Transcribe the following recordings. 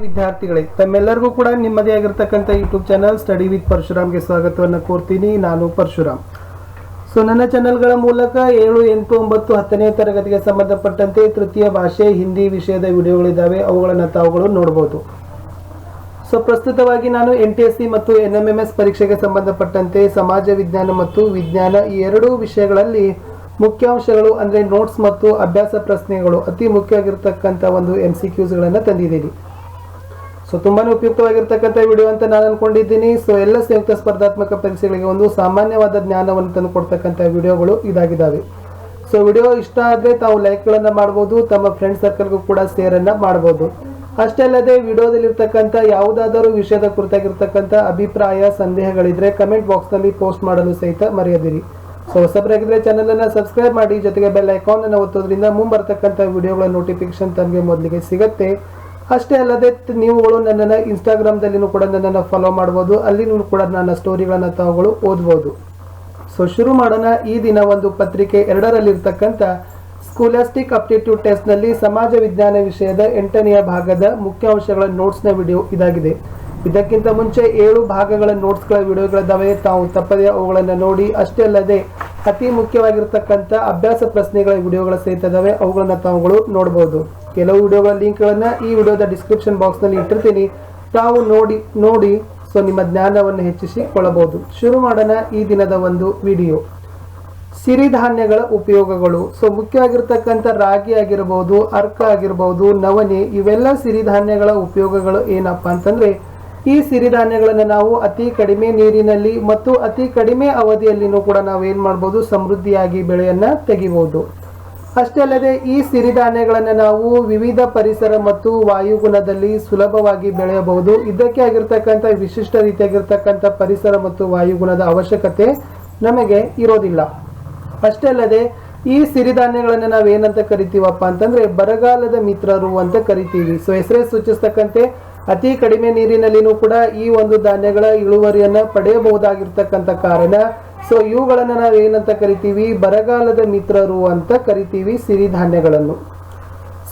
ವಿದ್ಯಾರ್ಥಿಗಳೇ, ತಮ್ಮೆಲ್ಲರಿಗೂ ಕೂಡ ನಿಮ್ಮದೇ ಆಗಿರ್ತಕ್ಕಂಥ ಯೂಟ್ಯೂಬ್ ಚಾನಲ್ ಸ್ಟಡಿ ವಿತ್ ಪರಶುರಾಮ್ಗೆ ಸ್ವಾಗತವನ್ನು ಕೋರ್ತೀನಿ. ನಾನು ಪರಶುರಾಮ್. ಸೊ ನನ್ನ ಚಾನೆಲ್ಗಳ ಮೂಲಕ ಏಳು, ಎಂಟು, ಒಂಬತ್ತು, ಹತ್ತನೇ ತರಗತಿಗೆ ಸಂಬಂಧಪಟ್ಟಂತೆ ತೃತೀಯ ಭಾಷೆ, ಹಿಂದಿ ವಿಷಯದ ವಿಡಿಯೋಗಳಿದ್ದಾವೆ ಅವುಗಳನ್ನು ತಾವುಗಳು ನೋಡಬಹುದು ಸೊ ಪ್ರಸ್ತುತವಾಗಿ ನಾನು ಎನ್ ಟಿ ಎಸ್ ಸಿ ಮತ್ತು ಎನ್ ಎಂ ಪರೀಕ್ಷೆಗೆ ಸಂಬಂಧಪಟ್ಟಂತೆ ಸಮಾಜ ವಿಜ್ಞಾನ ಮತ್ತು ವಿಜ್ಞಾನ ಈ ಎರಡೂ ವಿಷಯಗಳಲ್ಲಿ ಮುಖ್ಯಾಂಶಗಳು ಅಂದರೆ ನೋಟ್ಸ್ ಮತ್ತು ಅಭ್ಯಾಸ ಪ್ರಶ್ನೆಗಳು ಅತಿ ಮುಖ್ಯವಾಗಿರ್ತಕ್ಕಂಥ ಒಂದು ಎಂ ಸಿ ಕ್ಯೂಸ್ಗಳನ್ನು ತಂದಿದ್ದೀನಿ. ಸೊ ತುಂಬಾನೇ ಉಪಯುಕ್ತವಾಗಿರ್ತಕ್ಕಂಥ ವಿಡಿಯೋ ಅಂತ ನಾನು ಅನ್ಕೊಂಡಿದ್ದೀನಿ. ಸೊ ಎಲ್ಲ ಸಂಯುಕ್ತ ಸ್ಪರ್ಧಾತ್ಮಕ ಪರೀಕ್ಷೆಗಳಿಗೆ ಒಂದು ಸಾಮಾನ್ಯವಾದ ಜ್ಞಾನವನ್ನು ತಂದು ಕೊಡ್ತಕ್ಕಂಥ ವಿಡಿಯೋಗಳು ಇದಾಗಿದ್ದಾವೆ ಸೊ ವಿಡಿಯೋ ಇಷ್ಟ ಆದರೆ ತಾವು ಲೈಕ್ಗಳನ್ನು ಮಾಡ್ಬೋದು, ತಮ್ಮ ಫ್ರೆಂಡ್ ಸರ್ಕಲ್ಗೂ ಕೂಡ ಶೇರನ್ನು ಮಾಡ್ಬೋದು. ಅಷ್ಟೇ ಅಲ್ಲದೆ ವಿಡಿಯೋದಲ್ಲಿರ್ತಕ್ಕಂಥ ಯಾವುದಾದರೂ ವಿಷಯದ ಕುರಿತಾಗಿರ್ತಕ್ಕಂಥ ಅಭಿಪ್ರಾಯ, ಸಂದೇಹಗಳಿದ್ರೆ ಕಮೆಂಟ್ ಬಾಕ್ಸ್ನಲ್ಲಿ ಪೋಸ್ಟ್ ಮಾಡಲು ಸಹಿತ ಮರೆಯದಿರಿ. ಸೊ ಹೊಸಬ್ರಾಗಿದ್ರೆ ಚಾನಲನ್ನು ಸಬ್ಸ್ಕ್ರೈಬ್ ಮಾಡಿ, ಜೊತೆಗೆ ಬೆಲ್ ಐಕಾನನ್ನು ಒತ್ತೋದ್ರಿಂದ ಮುಂಬರ್ತಕ್ಕಂಥ ವಿಡಿಯೋಗಳ ನೋಟಿಫಿಕೇಶನ್ ತಮಗೆ ಮೊದಲಿಗೆ ಸಿಗುತ್ತೆ. ಅಷ್ಟೇ ಅಲ್ಲದೆ ನೀವುಗಳು ನನ್ನನ್ನು ಇನ್ಸ್ಟಾಗ್ರಾಮ್ದಲ್ಲಿನೂ ಕೂಡ ನನ್ನನ್ನು ಫಾಲೋ ಮಾಡ್ಬೋದು. ಅಲ್ಲಿನೂ ಕೂಡ ನನ್ನ ಸ್ಟೋರಿಗಳನ್ನು ತಾವುಗಳು ಓದ್ಬೋದು. ಸೊ ಶುರು ಮಾಡೋಣ. ಈ ದಿನ ಒಂದು ಪತ್ರಿಕೆ ಎರಡರಲ್ಲಿರ್ತಕ್ಕಂಥ ಸ್ಕೂಲಾಸ್ಟಿಕ್ ಅಪ್ಟಿಟ್ಯೂಡ್ ಟೆಸ್ಟ್ನಲ್ಲಿ ಸಮಾಜ ವಿಜ್ಞಾನ ವಿಷಯದ ಎಂಟನೆಯ ಭಾಗದ ಮುಖ್ಯಾಂಶಗಳ ನೋಟ್ಸ್ನ ವಿಡಿಯೋ ಇದಾಗಿದೆ. ಇದಕ್ಕಿಂತ ಮುಂಚೆ ಏಳು ಭಾಗಗಳ ನೋಟ್ಸ್ಗಳ ವಿಡಿಯೋಗಳಿದ್ದಾವೆ ತಾವು ತಪ್ಪದೆ ಅವುಗಳನ್ನು ನೋಡಿ, ಅಷ್ಟೇ ಅಲ್ಲದೆ ಅತಿ ಮುಖ್ಯವಾಗಿರ್ತಕ್ಕಂಥ ಅಭ್ಯಾಸ ಪ್ರಶ್ನೆಗಳ ವಿಡಿಯೋಗಳ ಸಹಿತ ಇದಾವೆ. ಅವುಗಳನ್ನು ತಾವುಗಳು ನೋಡಬಹುದು ಕೆಲವು ವಿಡಿಯೋಗಳ ಲಿಂಕ್ಗಳನ್ನು ಈ ವಿಡಿಯೋದ ಡಿಸ್ಕ್ರಿಪ್ಷನ್ ಬಾಕ್ಸ್ನಲ್ಲಿ ಇಟ್ಟಿರ್ತೀನಿ. ತಾವು ನೋಡಿ ನೋಡಿ ಸೊ ನಿಮ್ಮ ಜ್ಞಾನವನ್ನು ಹೆಚ್ಚಿಸಿಕೊಳ್ಳಬಹುದು. ಶುರು ಮಾಡೋಣ ಈ ದಿನದ ಒಂದು ವಿಡಿಯೋ. ಸಿರಿಧಾನ್ಯಗಳ ಉಪಯೋಗಗಳು. ಸೊ ಮುಖ್ಯವಾಗಿರ್ತಕ್ಕಂಥ ರಾಗಿ ಆಗಿರಬಹುದು ಅರ್ಕ ಆಗಿರಬಹುದು ನವಣೆ, ಇವೆಲ್ಲ ಸಿರಿಧಾನ್ಯಗಳ ಉಪಯೋಗಗಳು ಏನಪ್ಪ ಅಂತಂದರೆ, ಈ ಸಿರಿಧಾನ್ಯಗಳನ್ನು ನಾವು ಅತಿ ಕಡಿಮೆ ನೀರಿನಲ್ಲಿ ಮತ್ತು ಅತಿ ಕಡಿಮೆ ಅವಧಿಯಲ್ಲಿನೂ ಕೂಡ ನಾವು ಏನು ಮಾಡ್ಬೋದು, ಸಮೃದ್ಧಿಯಾಗಿ ಬೆಳೆಯನ್ನು ತೆಗಿಬಹುದು ಅಷ್ಟೇ ಅಲ್ಲದೆ ಈ ಸಿರಿಧಾನ್ಯಗಳನ್ನು ನಾವು ವಿವಿಧ ಪರಿಸರ ಮತ್ತು ವಾಯುಗುಣದಲ್ಲಿ ಸುಲಭವಾಗಿ ಬೆಳೆಯಬಹುದು. ಇದಕ್ಕೆ ಆಗಿರ್ತಕ್ಕಂಥ ವಿಶಿಷ್ಟ ರೀತಿಯಾಗಿರ್ತಕ್ಕಂಥ ಪರಿಸರ ಮತ್ತು ವಾಯುಗುಣದ ಅವಶ್ಯಕತೆ ನಮಗೆ ಇರೋದಿಲ್ಲ. ಅಷ್ಟೇ ಅಲ್ಲದೆ ಈ ಸಿರಿಧಾನ್ಯಗಳನ್ನು ನಾವು ಏನಂತ ಕರಿತೀವಪ್ಪ ಅಂತಂದ್ರೆ ಬರಗಾಲದ ಮಿತ್ರರು ಅಂತ ಕರಿತೀವಿ. ಸೊ, ಹೆಸರೇ ಸೂಚಿಸ್ತಕ್ಕಂತೆ ಅತಿ ಕಡಿಮೆ ನೀರಿನಲ್ಲಿನೂ ಕೂಡ ಈ ಒಂದು ಧಾನ್ಯಗಳ ಇಳುವರಿಯನ್ನ ಪಡೆಯಬಹುದಾಗಿರ್ತಕ್ಕಂಥ ಕಾರಣ. ಸೊ ಇವುಗಳನ್ನು ನಾವು ಏನಂತ ಕರಿತೀವಿ? ಬರಗಾಲದ ಮಿತ್ರರು ಅಂತ ಕರಿತೀವಿ ಸಿರಿಧಾನ್ಯಗಳನ್ನು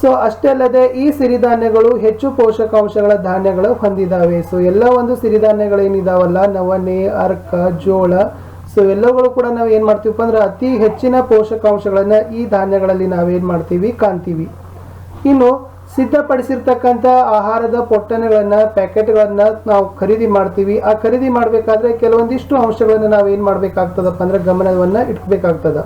ಸೊ ಅಷ್ಟೇ ಅಲ್ಲದೆ ಈ ಸಿರಿಧಾನ್ಯಗಳು ಹೆಚ್ಚು ಪೋಷಕಾಂಶಗಳ ಧಾನ್ಯಗಳು ಹೊಂದಿದಾವೆ. ಸೊ ಎಲ್ಲ ಒಂದು ಸಿರಿಧಾನ್ಯಗಳು ಏನಿದಾವಲ್ಲ ನವಣೆ, ಅರ್ಕ, ಜೋಳ. ಸೊ ಎಲ್ಲವುಗಳು ಕೂಡ ನಾವು ಏನು ಮಾಡ್ತೀವಪ್ಪ ಅಂದ್ರೆ ಅತಿ ಹೆಚ್ಚಿನ ಪೋಷಕಾಂಶಗಳನ್ನ ಈ ಧಾನ್ಯಗಳಲ್ಲಿ ನಾವೇನು ಮಾಡ್ತೀವಿ? ಕಾಣ್ತೀವಿ. ಇನ್ನು ಸಿದ್ಧಪಡಿಸಿರ್ತಕ್ಕಂಥ ಆಹಾರದ ಪೊಟ್ಟಣಗಳನ್ನು, ಪ್ಯಾಕೆಟ್ಗಳನ್ನು ನಾವು ಖರೀದಿ ಮಾಡ್ತೀವಿ. ಆ ಖರೀದಿ ಮಾಡಬೇಕಾದ್ರೆ ಕೆಲವೊಂದಿಷ್ಟು ಅಂಶಗಳನ್ನು ನಾವು ಏನು ಮಾಡಬೇಕಾಗ್ತದಪ್ಪ ಅಂದ್ರೆ ಗಮನವನ್ನು ಇಟ್ಬೇಕಾಗ್ತದ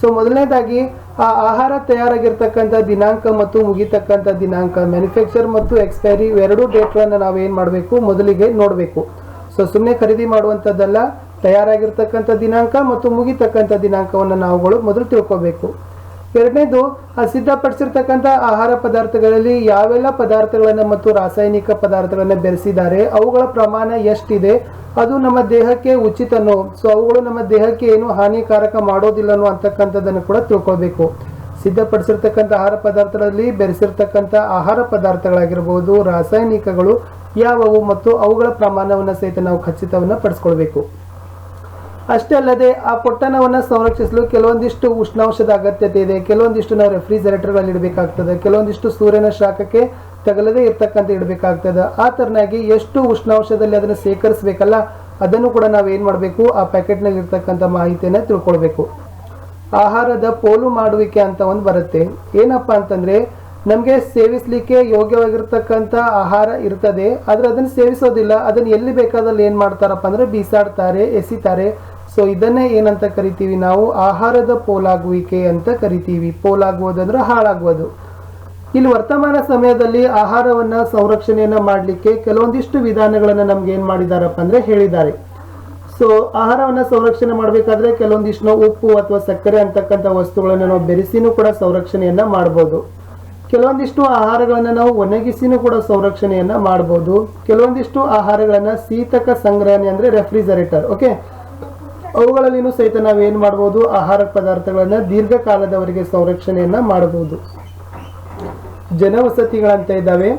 ಸೊ ಮೊದಲನೇದಾಗಿ, ಆ ಆಹಾರ ತಯಾರಾಗಿರ್ತಕ್ಕಂಥ ದಿನಾಂಕ ಮತ್ತು ಮುಗಿತಕ್ಕಂಥ ದಿನಾಂಕ ಮ್ಯಾನುಫ್ಯಾಕ್ಚರ್ ಮತ್ತು ಎಕ್ಸ್ಪೈರಿ ಎರಡೂ ಡೇಟ್ಗಳನ್ನು ನಾವು ಏನು ಮಾಡಬೇಕು? ಮೊದಲಿಗೆ ನೋಡಬೇಕು. ಸೊ ಸುಮ್ಮನೆ ಖರೀದಿ ಮಾಡುವಂಥದ್ದಲ್ಲ, ತಯಾರಾಗಿರ್ತಕ್ಕಂಥ ದಿನಾಂಕ ಮತ್ತು ಮುಗಿತಕ್ಕಂಥ ದಿನಾಂಕವನ್ನು ನಾವುಗಳು ಮೊದಲು ತಿಳ್ಕೋಬೇಕು. ಎರಡನೇದು ಸಿದ್ಧಪಡಿಸಿರ್ತಕ್ಕಂಥ ಆಹಾರ ಪದಾರ್ಥಗಳಲ್ಲಿ ಯಾವೆಲ್ಲ ಪದಾರ್ಥಗಳನ್ನು ಮತ್ತು ರಾಸಾಯನಿಕ ಪದಾರ್ಥಗಳನ್ನು ಬೆರೆಸಿದ್ದಾರೆ, ಅವುಗಳ ಪ್ರಮಾಣ ಎಷ್ಟಿದೆ, ಅದು ನಮ್ಮ ದೇಹಕ್ಕೆ ಉಚಿತನೋ, ಸೊ ಅವುಗಳು ನಮ್ಮ ದೇಹಕ್ಕೆ ಏನು ಹಾನಿಕಾರಕ ಮಾಡೋದಿಲ್ಲನೋ ಅಂತಕ್ಕಂಥದ್ದನ್ನು ಕೂಡ ತಿಳ್ಕೊಳ್ಬೇಕು. ಸಿದ್ಧಪಡಿಸಿರ್ತಕ್ಕಂಥ ಆಹಾರ ಪದಾರ್ಥಗಳಲ್ಲಿ ಬೆರೆಸಿರ್ತಕ್ಕಂಥ ಆಹಾರ ಪದಾರ್ಥಗಳಾಗಿರ್ಬೋದು, ರಾಸಾಯನಿಕಗಳು, ಯಾವುವು ಮತ್ತು ಅವುಗಳ ಪ್ರಮಾಣವನ್ನು ಸಹಿತ ನಾವು ಖಚಿತವನ್ನು ಪಡಿಸ್ಕೊಳ್ಬೇಕು. ಅಷ್ಟೇ ಅಲ್ಲದೆ ಆ ಪೊಟ್ಟಣವನ್ನು ಸಂರಕ್ಷಿಸಲು ಕೆಲವೊಂದಿಷ್ಟು ಉಷ್ಣಾಂಶದ ಅಗತ್ಯತೆ ಇದೆ. ಕೆಲವೊಂದಿಷ್ಟು ನಾವು ರೆಫ್ರಿಜರೇಟರ್ಗಳಲ್ಲಿ ಇಡಬೇಕಾಗ್ತದೆ. ಕೆಲವೊಂದಿಷ್ಟು ಸೂರ್ಯನ ಶಾಖಕ್ಕೆ ತಗಲದೇ ಇರ್ತಕ್ಕಂಥ ಇಡಬೇಕಾಗ್ತದೆ. ಆ ತರನಾಗಿ ಎಷ್ಟು ಉಷ್ಣಾಂಶದಲ್ಲಿ ಅದನ್ನು ಶೇಖರಿಸಬೇಕಲ್ಲ, ಅದನ್ನು ಕೂಡ ನಾವು ಏನು ಮಾಡಬೇಕು? ಆ ಪ್ಯಾಕೆಟ್ನಲ್ಲಿ ಇರ್ತಕ್ಕಂಥ ಮಾಹಿತಿಯನ್ನು ತಿಳ್ಕೊಳ್ಬೇಕು. ಆಹಾರದ ಪೋಲು ಮಾಡುವಿಕೆ ಅಂತ ಒಂದು ಬರುತ್ತೆ. ಏನಪ್ಪ ಅಂತಂದ್ರೆ, ನಮಗೆ ಸೇವಿಸಲಿಕ್ಕೆ ಯೋಗ್ಯವಾಗಿರ್ತಕ್ಕಂಥ ಆಹಾರ ಇರ್ತದೆ, ಆದರೆ ಅದನ್ನು ಸೇವಿಸೋದಿಲ್ಲ. ಅದನ್ನು ಎಲ್ಲಿ ಬೇಕಾದಲ್ಲಿ ಏನು ಮಾಡ್ತಾರಪ್ಪ ಅಂದ್ರೆ, ಬೀಸಾಡ್ತಾರೆ, ಎಸಿತಾರೆ. ಸೊ ಇದನ್ನೇ ಏನಂತ ಕರಿತೀವಿ ನಾವು? ಆಹಾರದ ಪೋಲಾಗುವಿಕೆ ಅಂತ ಕರಿತೀವಿ. ಪೋಲಾಗುವುದಂದ್ರೆ ಹಾಳಾಗುವುದು. ಇಲ್ಲಿ ವರ್ತಮಾನ ಸಮಯದಲ್ಲಿ ಆಹಾರವನ್ನ ಸಂರಕ್ಷಣೆಯನ್ನ ಮಾಡಲಿಕ್ಕೆ ಕೆಲವೊಂದಿಷ್ಟು ವಿಧಾನಗಳನ್ನು ನಮ್ಗೆ ಏನು ಮಾಡಿದಾರಪ್ಪ ಅಂದ್ರೆ ಹೇಳಿದ್ದಾರೆ. ಸೊ ಆಹಾರವನ್ನ ಸಂರಕ್ಷಣೆ ಮಾಡಬೇಕಾದ್ರೆ ಕೆಲವೊಂದಿಷ್ಟು ಉಪ್ಪು ಅಥವಾ ಸಕ್ಕರೆ ಅಂತಕ್ಕಂಥ ವಸ್ತುಗಳನ್ನು ನಾವು ಬೆರೆಸಿನೂ ಕೂಡ ಸಂರಕ್ಷಣೆಯನ್ನ ಮಾಡ್ಬೋದು. ಕೆಲವೊಂದಿಷ್ಟು ಆಹಾರಗಳನ್ನ ನಾವು ಒಣಗಿಸಿನೂ ಕೂಡ ಸಂರಕ್ಷಣೆಯನ್ನ ಮಾಡ್ಬೋದು. ಕೆಲವೊಂದಿಷ್ಟು ಆಹಾರಗಳನ್ನ ಶೀತಕ ಸಂಗ್ರಹಣೆ ಅಂದ್ರೆ ರೆಫ್ರಿಜರೇಟರ್ ಓಕೆ ಅವುಗಳಲ್ಲಿನೂ ಸಹಿತ ನಾವು ಏನು ಮಾಡ್ಬೋದು? ಆಹಾರ ಪದಾರ್ಥಗಳನ್ನ ದೀರ್ಘಕಾಲದವರೆಗೆ ಸಂರಕ್ಷಣೆಯನ್ನ ಮಾಡಬಹುದು. ಜನವಸತಿಗಳಂತ ಇದ್ದಾವೆ.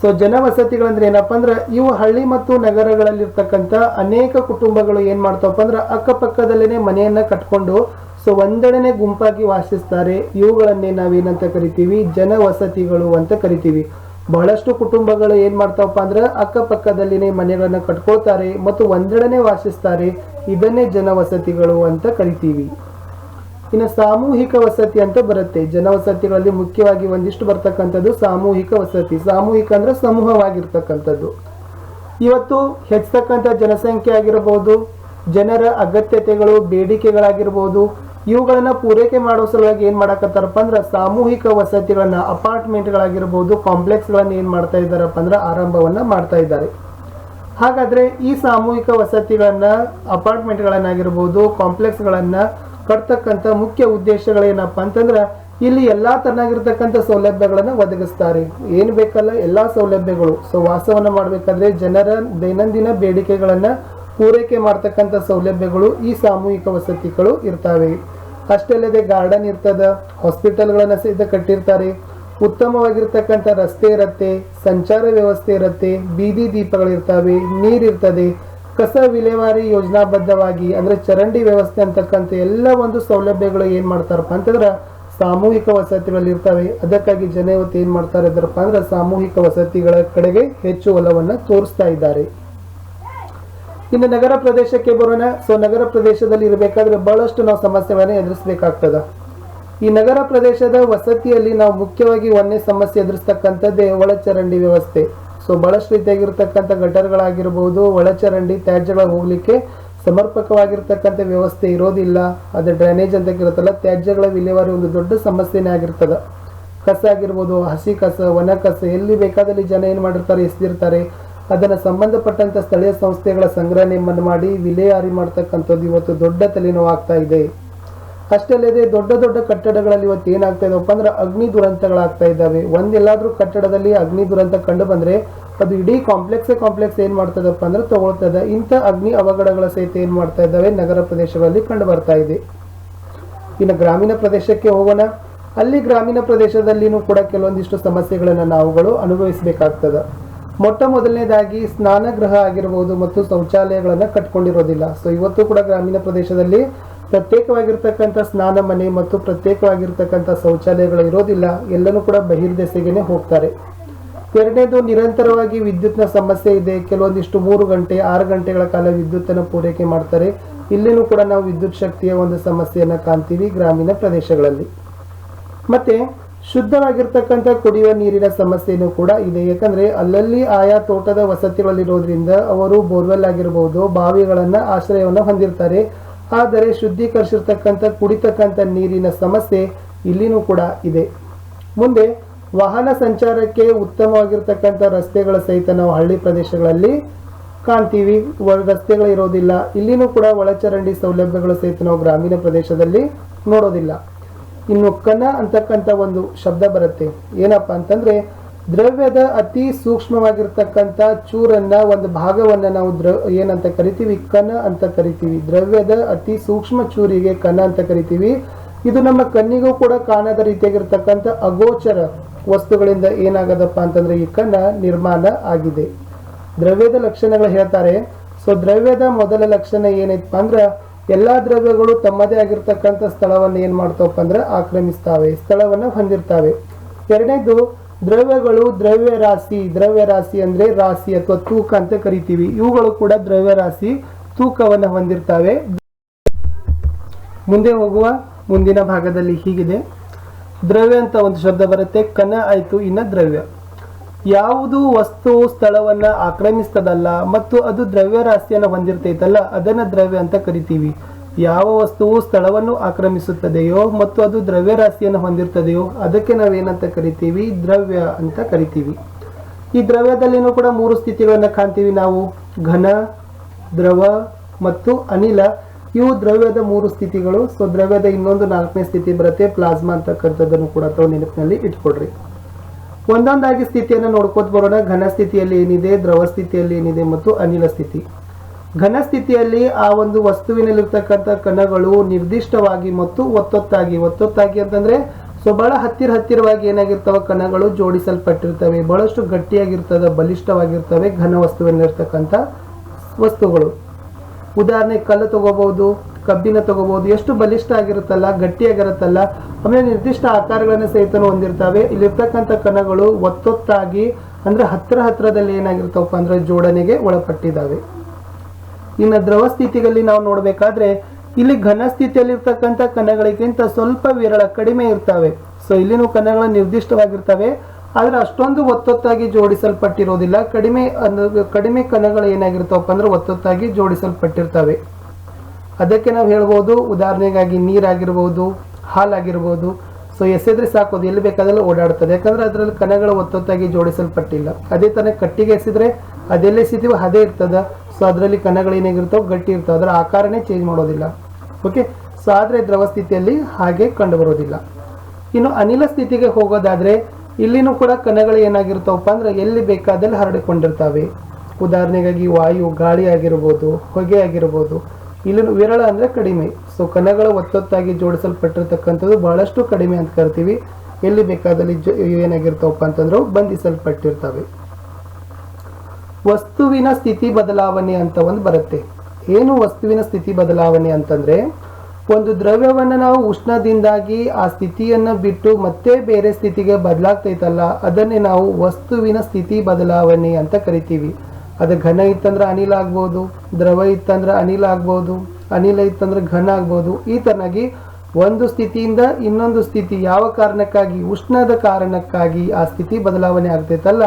ಸೊ ಜನವಸತಿಗಳಂದ್ರೆ ಏನಪ್ಪ ಅಂದ್ರೆ ಇವು ಹಳ್ಳಿ ಮತ್ತು ನಗರಗಳಲ್ಲಿರ್ತಕ್ಕಂಥ ಅನೇಕ ಕುಟುಂಬಗಳು ಏನ್ ಮಾಡ್ತಾವಪ್ಪ ಅಂದ್ರೆ ಅಕ್ಕಪಕ್ಕದಲ್ಲೇನೆ ಮನೆಯನ್ನ ಕಟ್ಕೊಂಡು ಸೊ ಒಂದೆಡನೆ ಗುಂಪಾಗಿ ವಾಸಿಸ್ತಾರೆ. ಇವುಗಳನ್ನೇ ನಾವೇನಂತ ಕರಿತೀವಿ? ಜನವಸತಿಗಳು ಅಂತ ಕರಿತೀವಿ. ಬಹಳಷ್ಟು ಕುಟುಂಬಗಳು ಏನು ಮಾಡ್ತಾವಪ್ಪ ಅಂದ್ರೆ ಅಕ್ಕಪಕ್ಕದಲ್ಲಿನೇ ಮನೆಗಳನ್ನ ಕಟ್ಕೊಳ್ತಾರೆ ಮತ್ತು ಒಂದೆಡನೆ ವಾಸಿಸ್ತಾರೆ. ಇದನ್ನೇ ಜನವಸತಿಗಳು ಅಂತ ಕರಿತೀವಿ. ಇನ್ನು ಸಾಮೂಹಿಕ ವಸತಿ ಅಂತ ಬರುತ್ತೆ. ಜನವಸತಿಗಳಲ್ಲಿ ಮುಖ್ಯವಾಗಿ ಒಂದಿಷ್ಟು ಬರ್ತಕ್ಕಂಥದ್ದು ಸಾಮೂಹಿಕ ವಸತಿ. ಸಾಮೂಹಿಕ ಅಂದ್ರೆ ಸಮೂಹವಾಗಿರ್ತಕ್ಕಂಥದ್ದು. ಇವತ್ತು ಹೆಚ್ಚತಕ್ಕಂಥ ಜನಸಂಖ್ಯೆ ಆಗಿರಬಹುದು ಜನರ ಅಗತ್ಯತೆಗಳು, ಬೇಡಿಕೆಗಳಾಗಿರ್ಬೋದು, ಇವುಗಳನ್ನ ಪೂರೈಕೆ ಮಾಡೋ ಸಲುವಾಗಿ ಏನು ಮಾಡಕತ್ತಾರಪ್ಪ ಅಂದ್ರೆ ಸಾಮೂಹಿಕ ವಸತಿಗಳನ್ನ, ಅಪಾರ್ಟ್ಮೆಂಟ್ಗಳಾಗಿರ್ಬೋದು, ಕಾಂಪ್ಲೆಕ್ಸ್ಗಳನ್ನ ಏನು ಮಾಡ್ತಾ ಇದ್ದಾರಪ್ಪ ಅಂದ್ರೆ ಆರಂಭವನ್ನ ಮಾಡ್ತಾ ಇದ್ದಾರೆ. ಹಾಗಾದ್ರೆ ಈ ಸಾಮೂಹಿಕ ವಸತಿಗಳನ್ನ ಅಪಾರ್ಟ್ಮೆಂಟ್ಗಳನ್ನಾಗಿರ್ಬೋದು ಕಾಂಪ್ಲೆಕ್ಸ್ಗಳನ್ನ ಕಟ್ತಕ್ಕಂಥ ಮುಖ್ಯ ಉದ್ದೇಶಗಳೇನಪ್ಪ ಅಂತಂದ್ರೆ, ಇಲ್ಲಿ ಎಲ್ಲಾ ತರನಾಗಿರ್ತಕ್ಕಂಥ ಸೌಲಭ್ಯಗಳನ್ನ ಒದಗಿಸ್ತಾರೆ. ಏನ್ ಬೇಕಲ್ಲ, ಎಲ್ಲಾ ಸೌಲಭ್ಯಗಳು. ಸೊ ವಾಸವನ್ನ ಮಾಡ್ಬೇಕಾದ್ರೆ ಜನರ ದೈನಂದಿನ ಬೇಡಿಕೆಗಳನ್ನ ಪೂರೈಕೆ ಮಾಡ್ತಕ್ಕಂಥ ಸೌಲಭ್ಯಗಳು ಈ ಸಾಮೂಹಿಕ ವಸತಿಗಳು ಇರ್ತವೆ. ಅಷ್ಟೇ ಅಲ್ಲದೆ ಗಾರ್ಡನ್ ಇರ್ತದ ಹಾಸ್ಪಿಟಲ್ಗಳನ್ನ ಸಹಿತ ಕಟ್ಟಿರ್ತಾರೆ. ಉತ್ತಮವಾಗಿರ್ತಕ್ಕಂಥ ರಸ್ತೆ ಇರುತ್ತೆ, ಸಂಚಾರ ವ್ಯವಸ್ಥೆ ಇರುತ್ತೆ, ಬೀದಿ ದೀಪಗಳಿರ್ತವೆ ನೀರಿರ್ತದೆ ಕಸ ವಿಲೇವಾರಿ ಯೋಜನಾಬದ್ಧವಾಗಿ, ಅಂದರೆ ಚರಂಡಿ ವ್ಯವಸ್ಥೆ ಅಂತಕ್ಕಂಥ ಎಲ್ಲ ಒಂದು ಸೌಲಭ್ಯಗಳು ಏನು ಮಾಡ್ತಾರಪ್ಪ ಅಂತಂದ್ರೆ ಸಾಮೂಹಿಕ ವಸತಿಗಳಲ್ಲಿ ಇರ್ತವೆ. ಅದಕ್ಕಾಗಿ ಜನ ಇವತ್ತು ಏನ್ ಮಾಡ್ತಾರೆ ಇದ್ದಾರಪ್ಪ ಅಂದ್ರೆ ಸಾಮೂಹಿಕ ವಸತಿಗಳ ಕಡೆಗೆ ಹೆಚ್ಚು ಒಲವನ್ನು ತೋರಿಸ್ತಾ ಇದ್ದಾರೆ. ಇನ್ನು ನಗರ ಪ್ರದೇಶಕ್ಕೆ ಬರೋಣ. ಸೊ ನಗರ ಪ್ರದೇಶದಲ್ಲಿ ಇರಬೇಕಾದ್ರೆ ಬಹಳಷ್ಟು ನಾವು ಸಮಸ್ಯೆಗಳನ್ನು ಎದುರಿಸಬೇಕಾಗ್ತದ. ಈ ನಗರ ಪ್ರದೇಶದ ವಸತಿಯಲ್ಲಿ ನಾವು ಮುಖ್ಯವಾಗಿ ಒಂದೇ ಸಮಸ್ಯೆ ಎದುರಿಸ್ತಕ್ಕಂಥದ್ದೇ ಒಳಚರಂಡಿ ವ್ಯವಸ್ಥೆ. ಸೊ, ಬಹಳಷ್ಟು ರೀತಿಯಾಗಿರ್ತಕ್ಕಂಥ ಗಟರ್ಗಳಾಗಿರ್ಬೋದು, ಒಳಚರಂಡಿ ತ್ಯಾಜ್ಯಗಳ ಹೋಗಲಿಕ್ಕೆ ಸಮರ್ಪಕವಾಗಿರ್ತಕ್ಕಂಥ ವ್ಯವಸ್ಥೆ ಇರೋದಿಲ್ಲ. ಅದು ಡ್ರೈನೇಜ್ ಅಂತ ಇರುತ್ತಲ್ಲ ತ್ಯಾಜ್ಯಗಳ ವಿಲೇವಾರಿ ಒಂದು ದೊಡ್ಡ ಸಮಸ್ಯೆನೇ ಆಗಿರ್ತದೆ. ಕಸ ಆಗಿರ್ಬೋದು, ಹಸಿ ಕಸ ಒಣ ಕಸ, ಎಲ್ಲಿ ಬೇಕಾದಲ್ಲಿ ಜನ ಏನು ಮಾಡಿರ್ತಾರೆ, ಎಸೆದಿರ್ತಾರೆ. ಅದನ್ನು ಸಂಬಂಧಪಟ್ಟಂಥ ಸ್ಥಳೀಯ ಸಂಸ್ಥೆಗಳ ಸಂಗ್ರಹಣೆ ಮಾಡಿ ವಿಲೇವಾರಿ ಮಾಡ್ತಕ್ಕಂಥದ್ದು ಇವತ್ತು ದೊಡ್ಡ ತಲೆನೋವು ಆಗ್ತಾ ಇದೆ. ಅಷ್ಟೇ ಅಲ್ಲದೆ ದೊಡ್ಡ ದೊಡ್ಡ ಕಟ್ಟಡಗಳಲ್ಲಿ ಇವತ್ತು ಏನಾಗ್ತಾ ಇದಾವಪ್ಪ ಅಂದ್ರೆ ಅಗ್ನಿ ದುರಂತಗಳಾಗ್ತಾ ಇದ್ದಾವೆ. ಒಂದೆಲ್ಲಾದ್ರೂ ಕಟ್ಟಡದಲ್ಲಿ ಅಗ್ನಿ ದುರಂತ ಕಂಡು ಬಂದ್ರೆ ಅದು ಇಡೀ ಕಾಂಪ್ಲೆಕ್ಸ್ ಕಾಂಪ್ಲೆಕ್ಸ್ ಏನ್ ಮಾಡ್ತದಪ್ಪ ಅಂದ್ರೆ ತಗೊಳ್ತದ. ಇಂಥ ಅಗ್ನಿ ಅವಘಡಗಳ ಸಹಿತ ಏನ್ ಮಾಡ್ತಾ ಇದ್ದಾವೆ? ನಗರ ಪ್ರದೇಶಗಳಲ್ಲಿ ಕಂಡು ಬರ್ತಾ ಇದೆ. ಇನ್ನು ಗ್ರಾಮೀಣ ಪ್ರದೇಶಕ್ಕೆ ಹೋಗೋಣ. ಅಲ್ಲಿ ಗ್ರಾಮೀಣ ಪ್ರದೇಶದಲ್ಲಿನೂ ಕೂಡ ಕೆಲವೊಂದಿಷ್ಟು ಸಮಸ್ಯೆಗಳನ್ನು ನಾವುಗಳು ಅನುಭವಿಸಬೇಕಾಗ್ತದ. ಮೊಟ್ಟ ಮೊದಲನೇದಾಗಿ ಸ್ನಾನಗೃಹ ಆಗಿರಬಹುದು ಮತ್ತು ಶೌಚಾಲಯಗಳನ್ನ ಕಟ್ಕೊಂಡಿರೋದಿಲ್ಲ. ಸೊ ಇವತ್ತು ಕೂಡ ಗ್ರಾಮೀಣ ಪ್ರದೇಶದಲ್ಲಿ ಪ್ರತ್ಯೇಕವಾಗಿರ್ತಕ್ಕಂಥ ಸ್ನಾನ ಮನೆ ಮತ್ತು ಪ್ರತ್ಯೇಕವಾಗಿರ್ತಕ್ಕಂಥ ಶೌಚಾಲಯಗಳು ಇರೋದಿಲ್ಲ, ಎಲ್ಲನೂ ಕೂಡ ಬಹಿರ್ದೆಸೆಗೇನೆ ಹೋಗ್ತಾರೆ. ಎರಡನೇದು, ನಿರಂತರವಾಗಿ ವಿದ್ಯುತ್ನ ಸಮಸ್ಯೆ ಇದೆ. ಕೆಲವೊಂದಿಷ್ಟು ಮೂರು ಗಂಟೆ, ಆರು ಗಂಟೆಗಳ ಕಾಲ ವಿದ್ಯುತ್ತನ್ನು ಪೂರೈಕೆ ಮಾಡ್ತಾರೆ. ಇಲ್ಲಿನೂ ಕೂಡ ನಾವು ವಿದ್ಯುತ್ ಶಕ್ತಿಯ ಒಂದು ಸಮಸ್ಯೆಯನ್ನು ಕಾಣ್ತೀವಿ ಗ್ರಾಮೀಣ ಪ್ರದೇಶಗಳಲ್ಲಿ. ಮತ್ತೆ, ಶುದ್ಧವಾಗಿರ್ತಕ್ಕಂಥ ಕುಡಿಯುವ ನೀರಿನ ಸಮಸ್ಯೆಯೂ ಕೂಡ ಇದೆ. ಯಾಕಂದರೆ ಅಲ್ಲಲ್ಲಿ ಆಯಾ ತೋಟದ ವಸತಿಗಳಲ್ಲಿರೋದ್ರಿಂದ ಅವರು ಬೋರ್ವೆಲ್ ಆಗಿರ್ಬೋದು, ಬಾವಿಗಳನ್ನು ಆಶ್ರಯವನ್ನು ಹೊಂದಿರ್ತಾರೆ. ಆದರೆ ಶುದ್ಧೀಕರಿಸಿರ್ತಕ್ಕಂಥ, ಕುಡಿತಕ್ಕಂಥ ನೀರಿನ ಸಮಸ್ಯೆ ಇಲ್ಲಿನೂ ಕೂಡ ಇದೆ. ಮುಂದೆ ವಾಹನ ಸಂಚಾರಕ್ಕೆ ಉತ್ತಮವಾಗಿರ್ತಕ್ಕಂಥ ರಸ್ತೆಗಳ ಸಹಿತ ನಾವು ಹಳ್ಳಿ ಪ್ರದೇಶಗಳಲ್ಲಿ ಕಾಣ್ತೀವಿ. ರಸ್ತೆಗಳು ಇರೋದಿಲ್ಲ ಇಲ್ಲಿನೂ ಕೂಡ ಒಳಚರಂಡಿ ಸೌಲಭ್ಯಗಳು ಸಹಿತ ನಾವು ಗ್ರಾಮೀಣ ಪ್ರದೇಶದಲ್ಲಿ ನೋಡೋದಿಲ್ಲ. ಇನ್ನು ಕನ ಅಂತಕ್ಕಂಥ ಒಂದು ಶಬ್ದ ಬರುತ್ತೆ. ಏನಪ್ಪಾ ಅಂತಂದ್ರೆ ದ್ರವ್ಯದ ಅತಿ ಸೂಕ್ಷ್ಮವಾಗಿರ್ತಕ್ಕಂಥ ಚೂರನ್ನ ಒಂದು ಭಾಗವನ್ನ ನಾವು ದ್ರ ಏನಂತ ಕರಿತೀವಿ? ಕನ ಅಂತ ಕರಿತೀವಿ. ದ್ರವ್ಯದ ಅತಿ ಸೂಕ್ಷ್ಮ ಚೂರಿಗೆ ಕನ ಅಂತ ಕರಿತೀವಿ. ಇದು ನಮ್ಮ ಕಣ್ಣಿಗೂ ಕೂಡ ಕಾಣದ ರೀತಿಯಾಗಿರ್ತಕ್ಕಂಥ ಅಗೋಚರ ವಸ್ತುಗಳಿಂದ ಏನಾಗದಪ್ಪ ಅಂತಂದ್ರೆ ಈ ಕಣ ನಿರ್ಮಾಣ ಆಗಿದೆ. ದ್ರವ್ಯದ ಲಕ್ಷಣಗಳು ಹೇಳ್ತಾರೆ. ಸೊ, ದ್ರವ್ಯದ ಮೊದಲ ಲಕ್ಷಣ ಏನೈತಪ್ಪ ಅಂದ್ರ, ಎಲ್ಲಾ ದ್ರವ್ಯಗಳು ತಮ್ಮದೇ ಆಗಿರ್ತಕ್ಕಂಥ ಸ್ಥಳವನ್ನ ಏನ್ ಮಾಡ್ತಾವಪ್ಪ ಅಂದ್ರೆ ಆಕ್ರಮಿಸ್ತಾವೆ, ಸ್ಥಳವನ್ನ ಹೊಂದಿರ್ತಾವೆ. ಎರಡನೇದು ದ್ರವ್ಯಗಳು ದ್ರವ್ಯ ರಾಶಿ ದ್ರವ್ಯ ರಾಶಿ ಅಂದ್ರೆ ರಾಶಿ ಅಥವಾ ತೂಕ ಅಂತ ಕರಿತೀವಿ. ಇವುಗಳು ಕೂಡ ದ್ರವ್ಯ ರಾಶಿ ತೂಕವನ್ನ ಹೊಂದಿರ್ತವೆ. ಮುಂದೆ ಹೋಗುವ ಮುಂದಿನ ಭಾಗದಲ್ಲಿ ಹೀಗಿದೆ. ದ್ರವ್ಯ ಅಂತ ಒಂದು ಶಬ್ದ ಬರುತ್ತೆ. ಕನ ಆಯ್ತು, ಇನ್ನ ದ್ರವ್ಯ. ಯಾವುದು ವಸ್ತು ಸ್ಥಳವನ್ನ ಆಕ್ರಮಿಸ್ತದಲ್ಲ, ಮತ್ತು ಅದು ದ್ರವ್ಯ ರಾಶಿಯನ್ನು ಹೊಂದಿರ್ತೈತಲ್ಲ, ಅದನ್ನ ದ್ರವ್ಯ ಅಂತ ಕರಿತೀವಿ. ಯಾವ ವಸ್ತುವು ಸ್ಥಳವನ್ನು ಆಕ್ರಮಿಸುತ್ತದೆಯೋ ಮತ್ತು ಅದು ದ್ರವ್ಯರಾಶಿಯನ್ನು ಹೊಂದಿರ್ತದೆಯೋ ಅದಕ್ಕೆ ನಾವೇನಂತ ಕರಿತೀವಿ? ದ್ರವ್ಯ ಅಂತ ಕರಿತೀವಿ. ಈ ದ್ರವ್ಯದಲ್ಲಿನೂ ಕೂಡ ಮೂರು ಸ್ಥಿತಿಗಳನ್ನು ಕಾಣ್ತೀವಿ ನಾವು. ಘನ, ದ್ರವ ಮತ್ತು ಅನಿಲ. ಇವು ದ್ರವ್ಯದ ಮೂರು ಸ್ಥಿತಿಗಳು. ಸೊ ದ್ರವ್ಯದ ಇನ್ನೊಂದು ನಾಲ್ಕನೇ ಸ್ಥಿತಿ ಬರುತ್ತೆ. ಪ್ಲಾಸ್ಮಾ ಅಂತಕ್ಕಂಥದ್ದನ್ನು ಕೂಡ ತಾವು ನೆನಪಿನಲ್ಲಿ ಇಟ್ಕೊಡ್ರಿ ಒಂದೊಂದಾಗಿ ಸ್ಥಿತಿಯನ್ನು ನೋಡ್ಕೋತ ಬರೋಣ. ಘನ ಸ್ಥಿತಿಯಲ್ಲಿ ಏನಿದೆ? ದ್ರವ ಸ್ಥಿತಿಯಲ್ಲಿ ಏನಿದೆ ಮತ್ತು ಅನಿಲ ಸ್ಥಿತಿ. ಘನ ಸ್ಥಿತಿಯಲ್ಲಿ ಆ ಒಂದು ವಸ್ತುವಿನಲ್ಲಿರ್ತಕ್ಕಂಥ ಕಣಗಳು ನಿರ್ದಿಷ್ಟವಾಗಿ ಮತ್ತು ಒತ್ತೊತ್ತಾಗಿ ಒತ್ತೊತ್ತಾಗಿ ಅಂತಂದ್ರೆ ಸೊ ಬಹಳ ಹತ್ತಿರ ಹತ್ತಿರವಾಗಿ ಏನಾಗಿರ್ತವೆ? ಕಣಗಳು ಜೋಡಿಸಲ್ಪಟ್ಟಿರ್ತವೆ. ಬಹಳಷ್ಟು ಗಟ್ಟಿಯಾಗಿರ್ತದೆ, ಬಲಿಷ್ಠವಾಗಿರ್ತವೆ ಘನ ವಸ್ತುವಿನಲ್ಲಿರ್ತಕ್ಕಂಥ ವಸ್ತುಗಳು. ಉದಾಹರಣೆ, ಕಲ್ಲು ತಗೋಬಹುದು, ಕಬ್ಬಿನ ತಗೋಬಹುದು, ಎಷ್ಟು ಬಲಿಷ್ಠ ಆಗಿರುತ್ತಲ್ಲ, ಗಟ್ಟಿಯಾಗಿರುತ್ತಲ್ಲ, ಆಮೇಲೆ ನಿರ್ದಿಷ್ಟ ಆಕಾರಗಳನ್ನು ಸಹಿತ ಹೊಂದಿರ್ತವೆ. ಇಲ್ಲಿರ್ತಕ್ಕಂಥ ಕಣಗಳು ಒತ್ತೊತ್ತಾಗಿ ಅಂದ್ರೆ ಹತ್ತಿರ ಹತ್ತಿರದಲ್ಲಿ ಏನಾಗಿರ್ತಾವಪ್ಪ ಅಂದ್ರೆ ಜೋಡಣೆಗೆ ಒಳಪಟ್ಟಿದ್ದಾವೆ. ಇನ್ನು ದ್ರವ ಸ್ಥಿತಿಯಲ್ಲಿ ನಾವು ನೋಡಬೇಕಾದ್ರೆ ಇಲ್ಲಿ ಘನ ಸ್ಥಿತಿಯಲ್ಲಿರ್ತಕ್ಕಂಥ ಕಣಗಳಿಗಿಂತ ಸ್ವಲ್ಪ ವಿರಳ ಕಡಿಮೆ ಇರ್ತವೆ. ಸೊ ಇಲ್ಲಿನೂ ಕಣಗಳು ನಿರ್ದಿಷ್ಟವಾಗಿರ್ತವೆ. ಆದರೆ ಅಷ್ಟೊಂದು ಒತ್ತೊತ್ತಾಗಿ ಜೋಡಿಸಲ್ಪಟ್ಟಿರೋದಿಲ್ಲ. ಕಡಿಮೆ ಕಡಿಮೆ ಕಣಗಳು ಏನಾಗಿರ್ತಾವಪ್ಪ ಅಂದ್ರೆ ಒತ್ತೊತ್ತಾಗಿ ಜೋಡಿಸಲ್ಪಟ್ಟಿರ್ತವೆ. ಅದಕ್ಕೆ ನಾವು ಹೇಳ್ಬೋದು, ಉದಾಹರಣೆಗಾಗಿ ನೀರಾಗಿರ್ಬೋದು, ಹಾಲಾಗಿರ್ಬೋದು. ಸೊ ಎಸೆದ್ರೆ ಸಾಕೋದು ಎಲ್ಲಿ ಬೇಕಾದಲ್ಲಿ ಓಡಾಡ್ತದೆ. ಯಾಕಂದ್ರೆ ಅದರಲ್ಲಿ ಕಣಗಳು ಒತ್ತೊತ್ತಾಗಿ ಜೋಡಿಸಲ್ಪಟ್ಟಿಲ್ಲ. ಅದೇ ತಾನೇ ಕಟ್ಟಿಗೆ ಎಸೆದ್ರೆ ಅದೆಲ್ಲಿ ಎಸಿತೀವೋ ಅದೇ ಇರ್ತದ. ಸೊ ಅದರಲ್ಲಿ ಕಣಗಳು ಏನಾಗಿರ್ತಾವೆ ಗಟ್ಟಿ ಇರ್ತಾವೆ. ಅದರ ಆಕಾರನೇ ಚೇಂಜ್ ಮಾಡೋದಿಲ್ಲ. ಓಕೆ ಸೊ ಆದರೆ ದ್ರವ ಸ್ಥಿತಿಯಲ್ಲಿ ಹಾಗೆ ಕಂಡು ಬರೋದಿಲ್ಲ ಇನ್ನು ಅನಿಲ ಸ್ಥಿತಿಗೆ ಹೋಗೋದಾದ್ರೆ ಇಲ್ಲಿನೂ ಕೂಡ ಕಣಗಳು ಏನಾಗಿರ್ತಾವಪ್ಪ ಅಂದ್ರೆ ಎಲ್ಲಿ ಬೇಕಾದಲ್ಲಿ ಹರಡಿಕೊಂಡಿರ್ತಾವೆ. ಉದಾಹರಣೆಗಾಗಿ ವಾಯು, ಗಾಳಿ ಆಗಿರ್ಬೋದು, ಹೊಗೆ ಆಗಿರ್ಬೋದು. ಇಲ್ಲಿನ ವಿರಳ ಅಂದರೆ ಕಡಿಮೆ. ಸೊ ಕಣಗಳು ಒತ್ತೊತ್ತಾಗಿ ಜೋಡಿಸಲ್ಪಟ್ಟಿರ್ತಕ್ಕಂಥದ್ದು ಬಹಳಷ್ಟು ಕಡಿಮೆ ಅಂತ ಕರಿತೀವಿ. ಎಲ್ಲಿ ಬೇಕಾದಲ್ಲಿ ಜ ಏನಾಗಿರ್ತಾವಪ್ಪ ಅಂತಂದ್ರೆ ಬಂಧಿಸಲ್ಪಟ್ಟಿರ್ತವೆ. ವಸ್ತುವಿನ ಸ್ಥಿತಿ ಬದಲಾವಣೆ ಅಂತ ಒಂದು ಬರುತ್ತೆ. ಏನು ವಸ್ತುವಿನ ಸ್ಥಿತಿ ಬದಲಾವಣೆ ಅಂತಂದ್ರೆ, ಒಂದು ದ್ರವ್ಯವನ್ನ ನಾವು ಉಷ್ಣದಿಂದಾಗಿ ಆ ಸ್ಥಿತಿಯನ್ನು ಬಿಟ್ಟು ಮತ್ತೆ ಬೇರೆ ಸ್ಥಿತಿಗೆ ಬದಲಾಗ್ತೈತಲ್ಲ, ಅದನ್ನೇ ನಾವು ವಸ್ತುವಿನ ಸ್ಥಿತಿ ಬದಲಾವಣೆ ಅಂತ ಕರಿತೀವಿ. ಅದು ಘನ ಇತ್ತಂದ್ರೆ ಅನಿಲ ಆಗ್ಬೋದು, ದ್ರವ ಇತ್ತಂದ್ರೆ ಅನಿಲ ಆಗ್ಬೋದು, ಅನಿಲ ಇತ್ತಂದ್ರೆ ಘನ ಆಗ್ಬೋದು, ಈ ತರನಾಗಿ ಒಂದು ಸ್ಥಿತಿಯಿಂದ ಇನ್ನೊಂದು ಸ್ಥಿತಿ ಯಾವ ಕಾರಣಕ್ಕಾಗಿ, ಉಷ್ಣದ ಕಾರಣಕ್ಕಾಗಿ ಆ ಸ್ಥಿತಿ ಬದಲಾವಣೆ ಆಗ್ತೈತಲ್ಲ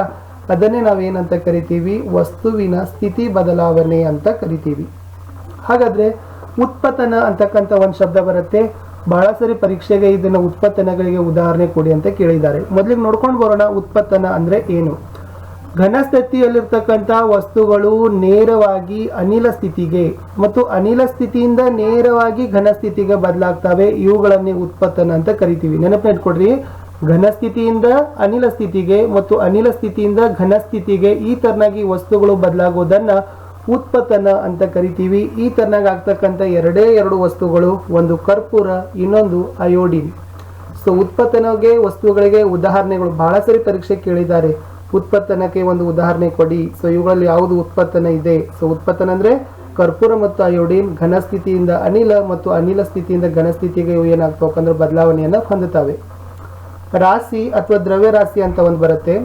ಅದನ್ನೇ ನಾವೇನಂತ ಕರಿತೀವಿ? ವಸ್ತುವಿನ ಸ್ಥಿತಿ ಬದಲಾವಣೆ ಅಂತ ಕರಿತೀವಿ. ಹಾಗಾದ್ರೆ ಉತ್ಪತನ ಅಂತಕ್ಕಂಥ ಒಂದು ಶಬ್ದ ಬರುತ್ತೆ. ಬಹಳ ಸರಿ ಪರೀಕ್ಷೆಗೆ ಇದನ್ನ ಉತ್ಪತ್ತನಗಳಿಗೆ ಉದಾಹರಣೆ ಕೊಡಿ ಅಂತ ಕೇಳಿದ್ದಾರೆ. ಮೊದಲಿಗೆ ನೋಡ್ಕೊಂಡು ಬರೋಣ ಉತ್ಪತ್ತನ ಅಂದ್ರೆ ಏನು. ಘನ ಸ್ಥಿತಿಯಲ್ಲಿರ್ತಕ್ಕಂಥ ವಸ್ತುಗಳು ನೇರವಾಗಿ ಅನಿಲ ಸ್ಥಿತಿಗೆ ಮತ್ತು ಅನಿಲ ಸ್ಥಿತಿಯಿಂದ ನೇರವಾಗಿ ಘನ ಸ್ಥಿತಿಗೆ ಬದಲಾಗ್ತವೆ. ಇವುಗಳನ್ನೇ ಉತ್ಪತ್ತನ ಅಂತ ಕರಿತೀವಿ. ನೆನಪು ಘನ ಸ್ಥಿತಿಯಿಂದ ಅನಿಲ ಸ್ಥಿತಿಗೆ ಮತ್ತು ಅನಿಲ ಸ್ಥಿತಿಯಿಂದ ಘನ ಸ್ಥಿತಿಗೆ ಈ ತರನಾಗಿ ವಸ್ತುಗಳು ಬದಲಾಗೋದನ್ನ ಉತ್ಪತನ ಅಂತ ಕರಿತೀವಿ. ಈ ತರನಾಗಿ ಆಗ್ತಕ್ಕಂಥ ಎರಡೇ ಎರಡು ವಸ್ತುಗಳು, ಒಂದು ಕರ್ಪೂರ, ಇನ್ನೊಂದು ಅಯೋಡಿನ್. ಸೊ ಉತ್ಪತನಗೆ ವಸ್ತುಗಳಿಗೆ ಉದಾಹರಣೆಗಳು ಬಹಳ ಸರಿ ಪರೀಕ್ಷೆ ಕೇಳಿದ್ದಾರೆ. ಉತ್ಪತ್ತನಕ್ಕೆ ಒಂದು ಉದಾಹರಣೆ ಕೊಡಿ. ಸೊ ಇವುಗಳಲ್ಲಿ ಯಾವುದು ಉತ್ಪತ್ತನ ಇದೆ? ಸೊ ಉತ್ಪತ್ತನ ಅಂದರೆ ಕರ್ಪೂರ ಮತ್ತು ಅಯೋಡಿನ್ ಘನ ಸ್ಥಿತಿಯಿಂದ ಅನಿಲ ಮತ್ತು ಅನಿಲ ಸ್ಥಿತಿಯಿಂದ ಘನ ಸ್ಥಿತಿಗೆ ಅಂದ್ರೆ ಬದಲಾವಣೆಯನ್ನು ಹೊಂದುತ್ತವೆ. ರಾಶಿ ಅಥವಾ ದ್ರವ್ಯರಾಶಿ ಅಂತ ಒಂದು ಬರುತ್ತೆ.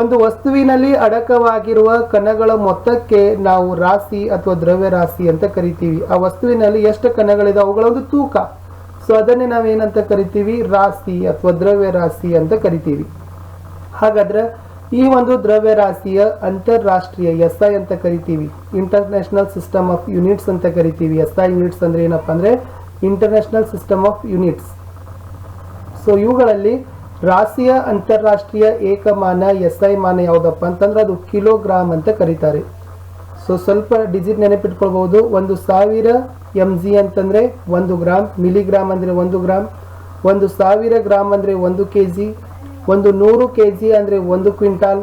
ಒಂದು ವಸ್ತುವಿನಲ್ಲಿ ಅಡಕವಾಗಿರುವ ಕಣಗಳ ಮೊತ್ತಕ್ಕೆ ನಾವು ರಾಶಿ ಅಥವಾ ದ್ರವ್ಯರಾಶಿ ಅಂತ ಕರಿತೀವಿ. ಆ ವಸ್ತುವಿನಲ್ಲಿ ಎಷ್ಟು ಕಣಗಳಿದೆ ಅವುಗಳ ಒಂದು ತೂಕ. ಸೊ ಅದನ್ನೇ ನಾವೇನಂತ ಕರಿತೀವಿ? ರಾಶಿ ಅಥವಾ ದ್ರವ್ಯರಾಶಿ ಅಂತ ಕರಿತೀವಿ. ಹಾಗಾದ್ರೆ ಈ ಒಂದು ದ್ರವ್ಯರಾಶಿಯ ಅಂತಾರಾಷ್ಟ್ರೀಯ ಎಸ್ ಐ ಅಂತ ಕರಿತೀವಿ. ಇಂಟರ್ನ್ಯಾಷನಲ್ ಸಿಸ್ಟಮ್ ಆಫ್ ಯೂನಿಟ್ಸ್ ಅಂತ ಕರಿತೀವಿ. ಎಸ್ ಐ ಯೂನಿಟ್ಸ್ ಅಂದ್ರೆ ಏನಪ್ಪ ಅಂದ್ರೆ international system of units so ಇವುಗಳಲ್ಲಿ ರಾಶಿಯ ಅಂತಾರಾಷ್ಟ್ರೀಯ ಏಕಮಾನ ಎಸ್ ಐ ಮಾನ ಯಾವುದಪ್ಪ ಅಂತಂದ್ರೆ ಅದು ಕಿಲೋಗ್ರಾಮ್ ಅಂತ ಕರೀತಾರೆ. ಸೊ ಸ್ವಲ್ಪ ಡಿಜಿಟ್ ನೆನಪಿಟ್ಕೊಳ್ಬಹುದು. ಒಂದು ಸಾವಿರ ಎಂ ಜಿ ಅಂತಂದ್ರೆ ಒಂದು ಗ್ರಾಮ್ ಮಿಲಿಗ್ರಾಮ್ ಅಂದ್ರೆ ಒಂದು ಗ್ರಾಮ್, ಒಂದು ಸಾವಿರ ಗ್ರಾಮ್ ಅಂದ್ರೆ ಒಂದು ಕೆ ಜಿ ಒಂದು ನೂರು ಕೆ ಜಿ ಅಂದ್ರೆ ಒಂದು ಕ್ವಿಂಟಾಲ್,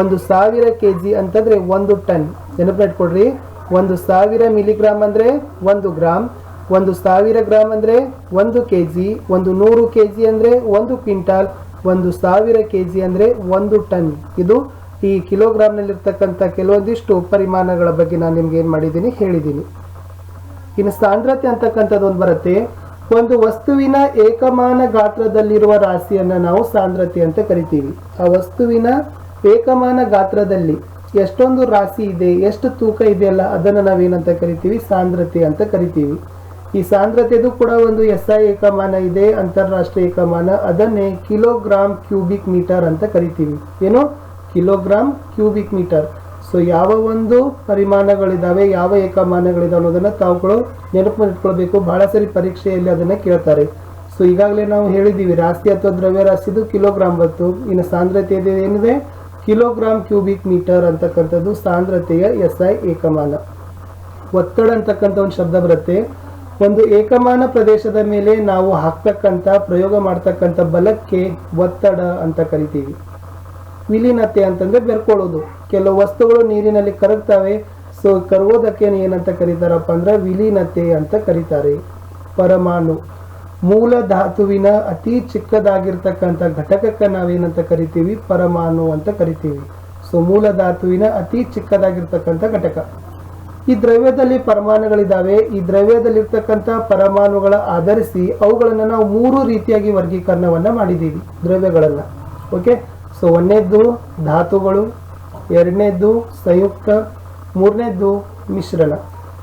ಒಂದು ಸಾವಿರ ಕೆ ಜಿ ಅಂತಂದ್ರೆ ಒಂದು ಟನ್. ನೆನಪಿಟ್ಕೊಡ್ರಿ ಒಂದು ಸಾವಿರ ಮಿಲಿಗ್ರಾಮ್ ಅಂದ್ರೆ ಒಂದು ಗ್ರಾಮ್ ಒಂದು ಸಾವಿರ ಗ್ರಾಮ್ ಅಂದರೆ ಒಂದು ಕೆ ಜಿ ಒಂದು ನೂರು ಕೆ ಜಿ ಅಂದ್ರೆ ಒಂದು ಕ್ವಿಂಟಾಲ್, ಒಂದು ಸಾವಿರ ಕೆ ಜಿ ಅಂದ್ರೆ ಒಂದು ಟನ್. ಇದು ಈ ಕಿಲೋಗ್ರಾಮ್ನಲ್ಲಿರ್ತಕ್ಕಂಥ ಕೆಲವೊಂದಿಷ್ಟು ಪರಿಮಾಣಗಳ ಬಗ್ಗೆ ನಾನು ನಿಮ್ಗೆ ಏನು ಮಾಡಿದ್ದೀನಿ ಹೇಳಿದ್ದೀನಿ. ಇನ್ನು ಸಾಂದ್ರತೆ ಅಂತಕ್ಕಂಥದ್ದು ಒಂದು ಬರುತ್ತೆ. ಒಂದು ವಸ್ತುವಿನ ಏಕಮಾನ ಗಾತ್ರದಲ್ಲಿರುವ ರಾಶಿಯನ್ನು ನಾವು ಸಾಂದ್ರತೆ ಅಂತ ಕರಿತೀವಿ. ಆ ವಸ್ತುವಿನ ಏಕಮಾನ ಗಾತ್ರದಲ್ಲಿ ಎಷ್ಟೊಂದು ರಾಶಿ ಇದೆ, ಎಷ್ಟು ತೂಕ ಇದೆಯಲ್ಲ ಅದನ್ನ ನಾವೇನಂತ ಕರಿತೀವಿ? ಸಾಂದ್ರತೆ ಅಂತ ಕರಿತೀವಿ. ಈ ಸಾಂದ್ರತೆದು ಕೂಡ ಒಂದು ಎಸ್ ಐ ಏಕಮಾನ ಇದೆ, ಅಂತಾರಾಷ್ಟ್ರೀಯ ಏಕಮಾನ. ಅದನ್ನೇ ಕಿಲೋಗ್ರಾಮ್ ಕ್ಯೂಬಿಕ್ ಮೀಟರ್ ಅಂತ ಕರಿತೀವಿ. ಏನು? Kilogram cubic metre. ಸೊ ಯಾವ ಒಂದು ಪರಿಮಾಣಗಳಿದಾವೆ, ಯಾವ ಏಕಮಾನಗಳಿದಾವೆ ಅನ್ನೋದನ್ನ ತಾವುಗಳು ನೆನಪು ಇಟ್ಕೊಳ್ಬೇಕು. ಬಹಳ ಸರಿ ಪರೀಕ್ಷೆಯಲ್ಲಿ ಅದನ್ನ ಕೇಳ್ತಾರೆ. ಸೊ ಈಗಾಗಲೇ ನಾವು ಹೇಳಿದ್ದೀವಿ ರಾಶಿ ಅಥವಾ ದ್ರವ್ಯ ರಾಶಿದು ಕಿಲೋಗ್ರಾಮ್ ಬಂತು. ಇನ್ನು ಸಾಂದ್ರತೆ ಏನಿದೆ? ಕಿಲೋಗ್ರಾಮ್ ಕ್ಯೂಬಿಕ್ ಮೀಟರ್ ಅಂತಕ್ಕಂಥದ್ದು ಸಾಂದ್ರತೆಯ ಎಸ್ ಐ ಏಕಮಾನ. ಒತ್ತಡ ಅಂತಕ್ಕಂಥ ಒಂದು ಶಬ್ದ ಬರುತ್ತೆ. ಒಂದು ಏಕಮಾನ ಪ್ರದೇಶದ ಮೇಲೆ ನಾವು ಹಾಕ್ತಕ್ಕಂಥ, ಪ್ರಯೋಗ ಮಾಡ್ತಕ್ಕಂಥ ಬಲಕ್ಕೆ ಒತ್ತಡ ಅಂತ ಕರಿತೀವಿ. ವಿಲೀನತೆ ಅಂತಂದರೆ ಬೆರ್ಕೊಳ್ಳೋದು. ಕೆಲವು ವಸ್ತುಗಳು ನೀರಿನಲ್ಲಿ ಕರಗ್ತವೆ, ಸೊ ಕರಗೋದಕ್ಕೆ ಏನಂತ ಕರೀತಾರಪ್ಪ ಅಂದ್ರೆ ವಿಲೀನತೆ ಅಂತ ಕರೀತಾರೆ. ಪರಮಾಣು. ಮೂಲ ಧಾತುವಿನ ಅತಿ ಚಿಕ್ಕದಾಗಿರ್ತಕ್ಕಂಥ ಘಟಕಕ್ಕೆ ನಾವೇನಂತ ಕರಿತೀವಿ? ಪರಮಾಣು ಅಂತ ಕರಿತೀವಿ. ಸೊ ಮೂಲ ಧಾತುವಿನ ಅತಿ ಚಿಕ್ಕದಾಗಿರ್ತಕ್ಕಂಥ ಘಟಕ. ಈ ದ್ರವ್ಯದಲ್ಲಿ ಪರಮಾಣುಗಳಿದ್ದಾವೆ. ಈ ದ್ರವ್ಯದಲ್ಲಿರ್ತಕ್ಕಂಥ ಪರಮಾಣುಗಳ ಆಧರಿಸಿ ಅವುಗಳನ್ನು ನಾವು ಮೂರು ರೀತಿಯಾಗಿ ವರ್ಗೀಕರಣವನ್ನ ಮಾಡಿದ್ದೀವಿ, ದ್ರವ್ಯಗಳನ್ನ. ಓಕೆ ಸೊ ಒಂದನೇದ್ದು ಧಾತುಗಳು, ಎರಡನೇದ್ದು ಸಂಯುಕ್ತ, ಮೂರನೇದ್ದು ಮಿಶ್ರಣ.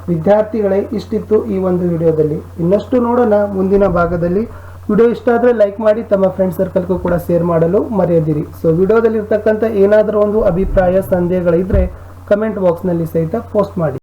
ವಿದ್ಯಾರ್ಥಿಗಳೇ, ಇಷ್ಟಿತ್ತು ಈ ಒಂದು ವಿಡಿಯೋದಲ್ಲಿ. ಇನ್ನಷ್ಟು ನೋಡೋಣ ಮುಂದಿನ ಭಾಗದಲ್ಲಿ. ವಿಡಿಯೋ ಇಷ್ಟ ಆದರೆ ಲೈಕ್ ಮಾಡಿ, ತಮ್ಮ ಫ್ರೆಂಡ್ ಸರ್ಕಲ್ಗೂ ಕೂಡ ಶೇರ್ ಮಾಡಲು ಮರೆಯದಿರಿ. ಸೊ ವಿಡಿಯೋದಲ್ಲಿ ಇರ್ತಕ್ಕಂಥ ಏನಾದರೂ ಒಂದು ಅಭಿಪ್ರಾಯ, ಸಂದೇಹಗಳಿದ್ರೆ ಕಮೆಂಟ್ ಬಾಕ್ಸ್ನಲ್ಲಿ ಸಹಿತ ಪೋಸ್ಟ್ ಮಾಡಿ.